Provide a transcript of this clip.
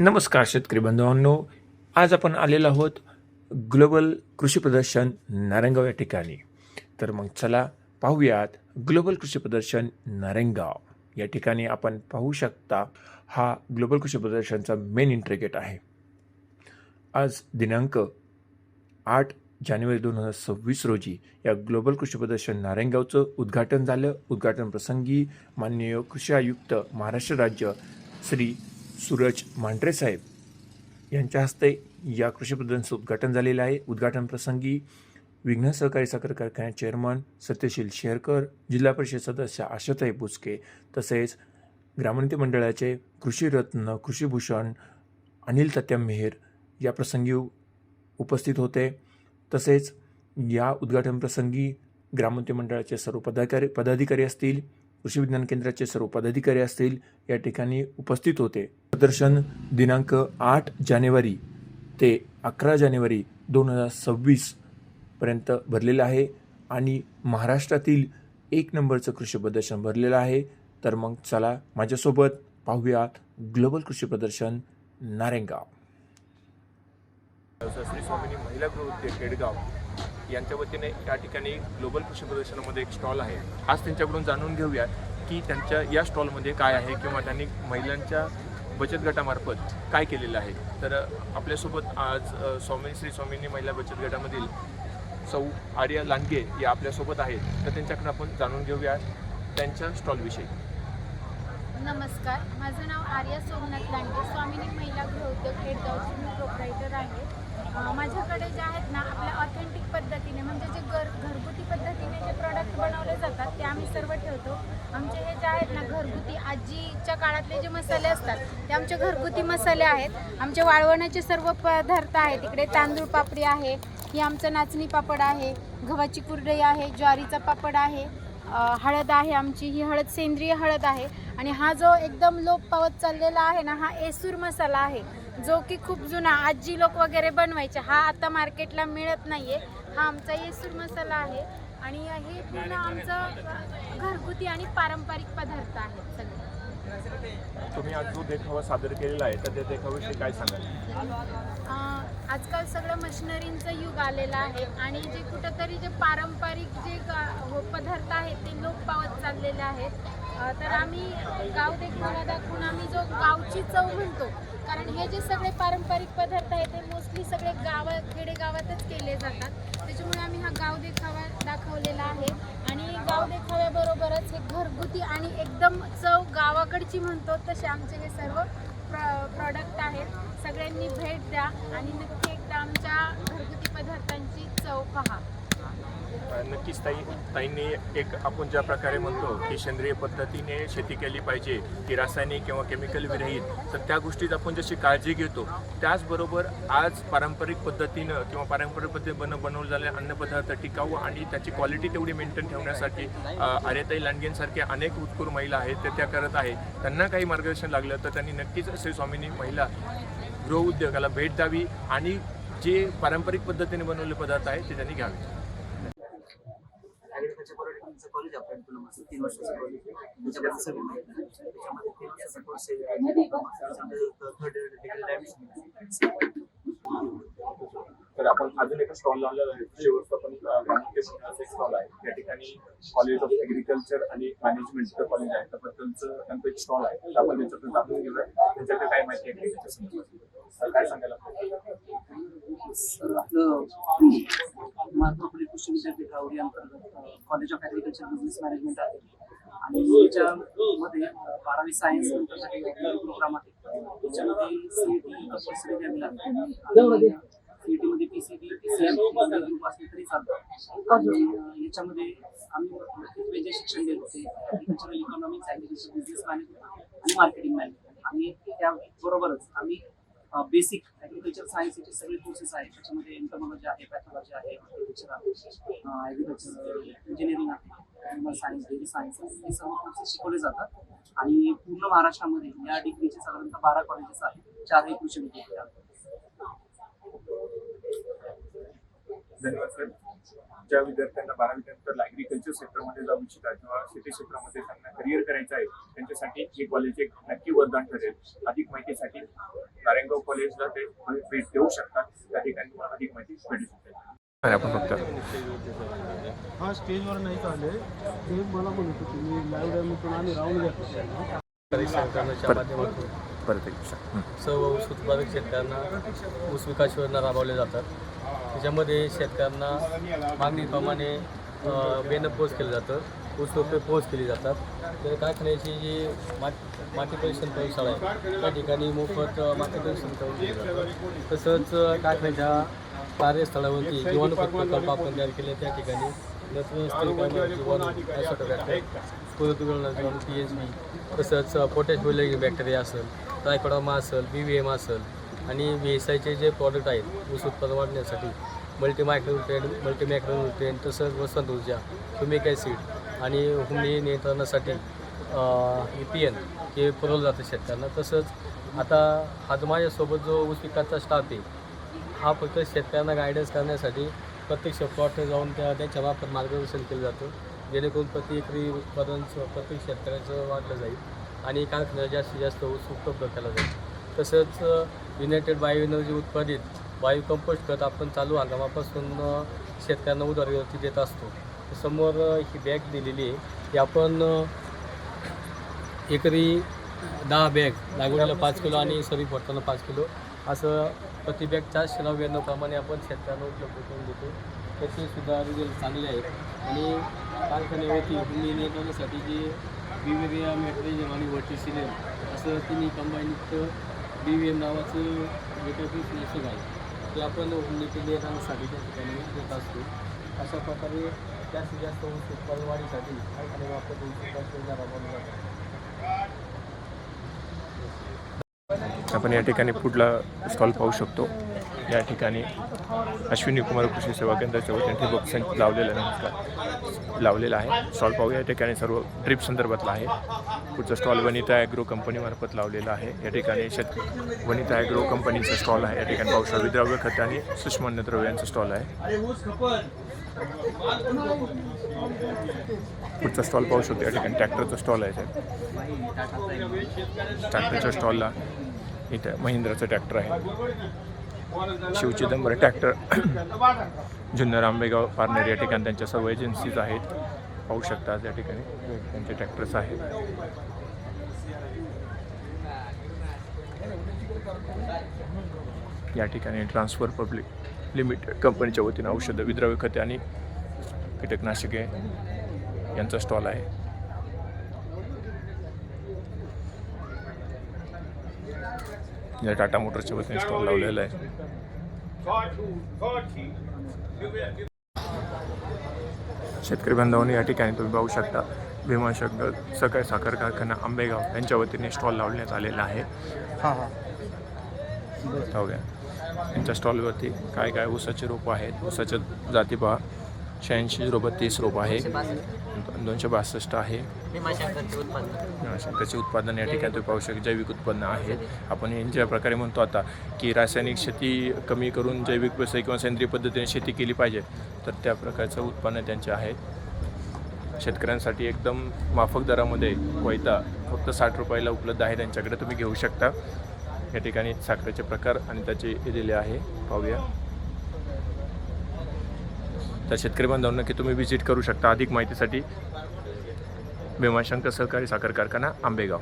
नमस्कार शेतकरी बांधवांनो आज आपण आलेलो आहोत ग्लोबल कृषी प्रदर्शन नारायणगाव या ठिकाणी. तर मग चला पाहूयात ग्लोबल कृषी प्रदर्शन नारायणगाव या ठिकाणी आपण पाहू शकता हा ग्लोबल कृषी प्रदर्शनचा मेन इंटरगेट आहे. आज दिनांक आठ जानेवारी दोन हजार सव्वीस रोजी या ग्लोबल कृषी प्रदर्शन नारायणगावचं उद्घाटन झालं. उद्घाटन प्रसंगी माननीय कृषी आयुक्त महाराष्ट्र राज्य श्री सूरज मांढरे साहेब यांच्या हस्ते या कृषी प्रदर्शनाचं उद्घाटन झालेलं आहे. उद्घाटन प्रसंगी विघ्न सहकारी साखर कारखान्याचे चेअरमन सत्यशील शेरकर जिल्हा परिषद सदस्य आशाताई बुचके तसेच ग्रामनीती मंडळाचे कृषीरत्न कृषीभूषण अनिल तत्या मेहेर या प्रसंगी उपस्थित होते. तसेच या उद्घाटन प्रसंगी ग्रामोन्नती मंडळाचे सर्व पदाधिकारी पदाधिकारी असतील कृषी विज्ञान केंद्राचे सर्व पदाधिकारी असतील या ठिकाणी उपस्थित होते. प्रदर्शन दिनांक आठ जानेवारी ते अकरा जानेवारी दोन हजार सव्वीसपर्यंत भरलेलं आहे आणि महाराष्ट्रातील एक नंबरचं कृषी प्रदर्शन भरलेलं आहे. तर मग चला माझ्यासोबत पाहूयात ग्लोबल कृषी प्रदर्शन नारेंगाव श्री स्वामिनी महिला गृह केडगाव यांच्या वतीने या ठिकाणी ग्लोबल कृषी प्रदर्शनामध्ये एक स्टॉल आहे. आज त्यांच्याकडून जाणून घेऊया की त्यांच्या या स्टॉलमध्ये काय आहे किंवा त्यांनी महिलांच्या बचत गटामार्फत काय केलेलं आहे? तर आपल्यासोबत आज स्वामी श्री स्वामींनी महिला बचत गटामधील सौ आर्या लांडगे या आपल्यासोबत आहेत. तर त्यांच्याकडून आपण जाणून घेऊया त्यांच्या स्टॉलविषयी. नमस्कार. माझं नाव आर्या सोमनाथ लांडगे. स्वामिनी महिला गृहउद्योग खेडगावची मी प्रोप्रायटर आहे. माझ्याकडे जे आहेत ना आपल्या ऑथेंटिक पद्धतीने म्हणजे जे घर घरगुती पद्धतीने जे प्रॉडक्ट बनवले जातात ते आम्ही सर्व ठेवतो. आमचे हे आहेत ना घरगुती आजीच्या काळातले जे मसाले असतात ते आमचे घरगुती मसाले आहेत. आमचे वाळवणाचे सर्व पदार्थ आहेत. इकडे तांदूळ पापडी आहे ही आमचं नाचणी पापड आहे गव्हाची कुरडई आहे ज्वारीचा पापड आहे हळद आहे आमची ही हळद सेंद्रिय हळद आहे. आणि हा जो एकदम लोप पावत चाललेला आहे ना हा एसूर मसाला आहे जो की खूप जुना आजी लोक वगैरे बनवायचे हा आता मार्केटला मिळत नाही आहे हा आमचा येसूर मसाला आहे. आणि हे पूर्ण आमचं घरगुती आणि पारंपरिक पदार्थ आहेत सगळे. तुम्ही आज जो देखावा सादर केलेला आहे तर त्या देखाव्याविषयी काय सांगाल? आजकाल सगळं मशिनरींचं युग आलेलं आहे आणि जे कुठंतरी जे पारंपरिक जे हो पदार्थ आहेत ते लोप पावत चाललेले आहेत. तर आम्ही गाव देखावा दाखवून आम्ही जो गावची चव म्हणतो कारण हे जे सगळे पारंपरिक पदार्थ आहेत ते मोस्टली सगळे गाव खेडेगावातच केले जातात. त्याच्यामुळे आम्ही हा गाव देखावा दाखवलेला आहे. आणि गाव देखाव्याबरोबरच हे घरगुती आणि एकदम चव गावाकडची म्हणतो तसे आमचे हे सर्व प्रॉडक्ट आहेत. सगळ्यांनी भेट द्या आणि नक्की एकदा आमच्या घरगुती पदार्थांची चव पहा नक्कीच ताई ताईंनी एक आपण ज्या प्रकारे म्हणतो की सेंद्रिय पद्धतीने शेती केली पाहिजे की रासायनिक किंवा केमिकल विरहित तर त्या गोष्टीत आपण जशी काळजी घेतो त्याचबरोबर आज पारंपरिक पद्धतीनं किंवा पारंपरिक पद्धतीनं बन बनवले झालेले अन्नपदार्थ टिकाऊ आणि त्याची क्वालिटी तेवढी मेंटेन ठेवण्यासाठी आर्यताई लांडगेंसारख्या अनेक उत्कूर महिला आहेत त्या त्या करत आहेत त्यांना काही मार्गदर्शन लागलं तर त्यांनी नक्कीच श्री स्वामींनी महिला गृहउद्योगाला भेट द्यावी आणि जे पारंपरिक पद्धतीने बनवलेले पदार्थ आहेत ते त्यांनी घ्यावे. ॲग्रिकल्चर तुमचं कॉलेज आहे आपल्या मस्त तीन वर्षाचं कॉलेज आहे. सगळं माहिती त्याच्यामध्ये तीन वर्षाचा कोर्स आहे. थर्ड डिग्री ॲडमिशन तर आपण अजून एका स्टॉल लावलेला आहे. शेवटचं पण ग्रामीण मंडळाचा एक स्टॉल आहे. या ठिकाणी कॉलेज ऑफ ऍग्रिकल्चर आणि मॅनेजमेंट कॉलेज आहे. त्याबद्दलचं त्यांचं एक स्टॉल आहे. तर आपण त्यांच्याकडून जाणून घेऊया. त्यांच्याकडे काय माहिती आहे त्याच्या संदर्भात काय सांगायला आपलं महात्मा फुले कृषी विद्यापीठावर अंतर्गत college of agriculture business management आहे. आणि याच्यामध्ये बारावी सायन्स नंतर प्रोग्राम आहे. त्याच्यामध्ये सीईटी कंपल्सरी द्यावी लागते. पीसीबी ग्रुप असले तरी चालतं. याच्यामध्ये आम्ही जे शिक्षण देत होते. त्याच्यामध्ये इकॉनॉमिक्स ॲग्रिकल्चर बिझनेस मॅनेजमेंट आणि मार्केटिंग मॅनेजमेंट आणि त्याबरोबरच आम्ही बेसिक ॲग्रिकल्चर सायन्सचे सगळे कोर्सेस आहेत. त्याच्यामध्ये एंटोमॉलॉजी आहे पॅथॉलॉजी आहे हॉर्टिकल्चर आहे ॲग्रिकल्चर इंजिनिअरिंग आहे ॲनिमल सायन्स डेअरी सायन्स हे सर्व कोर्सेस शिकवले जातात. आणि पूर्ण महाराष्ट्रामध्ये या डिग्रीचे साधारणतः बारा कॉलेजेस आहेत. चारही कृषी विद्यापीठ धन्यवाद सर ज्या विद्यार्थ्यांना बारावीनंतर ॲग्रिकल्चर सेक्टरमध्ये जाऊ इच्छितात किंवा शेती क्षेत्रामध्ये त्यांना करिअर करायचं आहे त्यांच्यासाठी हे कॉलेज एक नक्की वरदान ठरेल अधिक माहितीसाठी नारायणगाव कॉलेजला ते भेट देऊ शकतात त्या ठिकाणी तुम्हाला अधिक माहिती भेटू शकते आणि आपण फक्त हा स्टेजवर नाही चालले ते मला म्हणत होते मी लाईव्ह दिवसा. हं. सर्व ऊस उत्पादक शेतकऱ्यांना ऊस विकास योजना राबवल्या जातात त्याच्यामध्ये शेतकऱ्यांना मागणीप्रमाणे बेनं पोच केलं जातं ऊस रोपे पोच केली जातात. तर कारखान्याची जी माती माती परीक्षण प्रयोगशाळा आहे त्या ठिकाणी मोफत माती परीक्षण करून जातं तसंच कारखान्याच्या कार्यस्थळावरती जीवाणूपत प्रकल्प आपण तयार केले त्या ठिकाणी जीवाणू पी एच बी तसंच पोटॅश बॅक्टेरिया असेल ट्रायकोडामा असेल बी व्ही एम असेल आणि व्ही एस आयचे जे प्रॉडक्ट आहेत ऊस उत्पादन वाढण्यासाठी मल्टी मायक्रोन्युट्रेंट मल्टी मायक्रोन्युट्रेंट तसंच वसंत ऊर्जा ह्युमिक ॲसिड आणि हुमणी नियंत्रणासाठी ई पी एन हे पुरवलं जातं शेतकऱ्यांना. तसंच आता हा जो माझ्यासोबत जो ऊस पिकाचा स्टाफ आहे हा फक्त शेतकऱ्यांना गायडन्स करण्यासाठी प्रत्यक्ष प्लॉटवर जाऊन त्या त्यांच्या मार्फत मार्गदर्शन केलं जातं. जेणेकरून प्रति एकरी उत्पादन प्रत्येक शेतकऱ्याचं वाढलं जाईल आणि कारखान्याला जास्तीत जास्त ऊस उपलब्ध केला जाईल. तसंच युनायटेड बायो एनर्जी उत्पादित बायो कंपोस्ट खत आपण चालू हंगामापासून शेतकऱ्यांना उधारीवरती देत असतो. समोर ही बॅग दिलेली आहे. ही आपण एकरी दहा बॅग लागवडीला पाच किलो आणि सरी फोडताना पाच किलो. असं प्रति बॅग चारशे नव्याण्णवप्रमाणे आपण शेतकऱ्यांना उपलब्ध करून देतो. त्याचे सुद्धा रिझल्ट चांगले आहेत. आणि कारखान्यावरती हुंडी नियंत्रणासाठी जे वेगवेगळ्या मॅट्रिझम आणि वर्टिसिलियम असं तिन्ही कंबाईनयुक्त बी व्ही एम नावाचं वेगळं नाशक आहे. ते आपण हुंडीचे नियंत्रणासाठी त्या ठिकाणी देत असतो. अशा प्रकारे जास्तीत जास्त ऊस उत्पादन वाढीसाठी कारखान्यामार्फत ऊस विकास योजना आपण या ठिकाणी पुढला स्टॉल पाहू शकतो. या ठिकाणी अश्विनी कुमार कृषी सेवा केंद्राच्या वतीने ठिबक संच लावलेला नमस्कार. लावलेला आहे. स्टॉल पाहू या ठिकाणी सर्व ट्रीप संदर्भातला आहे. पुढचा स्टॉल वनिता ॲग्रो कंपनीमार्फत लावलेला आहे. या ठिकाणी शेत वनिता ॲग्रो कंपनीचा स्टॉल आहे. या ठिकाणी पावसा विद्राव्य खत आणि सुषमन्य द्रव्य स्टॉल आहे. पुढचा स्टॉल पाहू शकतो या ठिकाणी ट्रॅक्टरचा स्टॉल आहे. साहेब ट्रॅक्टरच्या स्टॉलला इथं महिंद्राचं ट्रॅक्टर आहे. शिवचिदंबर ट्रॅक्टर. जुन्नर आंबेगाव पारनेर या ठिकाणी त्यांच्या सर्व एजन्सीज आहेत. पाहू शकता या ठिकाणी त्यांचे ट्रॅक्टर्स आहेत. या ठिकाणी ट्रान्सफर पब्लिक लिमिटेड कंपनीच्या वतीनं औषधं विद्रव्य खते आणि कीटकनाशके यांचा स्टॉल आहे. या टाटा मोटरच्या वतीने स्टॉल लावलेला आहे. शेतकरी बांधवांनी या ठिकाणी तुम्ही पाहू शकता भीमाशंकर सकाळी साखर कारखाना आंबेगाव यांच्या वतीने स्टॉल लावण्यात आलेला आहे. पाहूया यांच्या स्टॉलवरती काय काय ऊसाचे रोपं आहेत? ऊसाच्या जाती पहा. शहाऐंशी रोपं तीस रोपं आहे. दोनशे बासष्ट आहे. त्याचे उत्पादन या ठिकाणी तुम्ही पाहू शकता जैविक उत्पन्न आहे. आपण ज्या प्रकारे म्हणतो आता की रासायनिक शेती कमी करून जैविक व्यवसाय किंवा सेंद्रिय पद्धतीने शेती केली पाहिजे तर त्या प्रकारचं उत्पन्न त्यांचे आहे. शेतकऱ्यांसाठी एकदम माफक दरामध्ये कोयता फक्त साठ रुपयाला उपलब्ध आहे त्यांच्याकडे तुम्ही घेऊ शकता. या ठिकाणी साखरेचे प्रकार आणि त्याचे दिलेले दिले आहे. पाहूया. तर शेतकरी बांधवांना की तुम्ही व्हिजिट करू शकता अधिक माहितीसाठी. भीमाशंकर सहकारी साखर कारखाना आंबेगाव.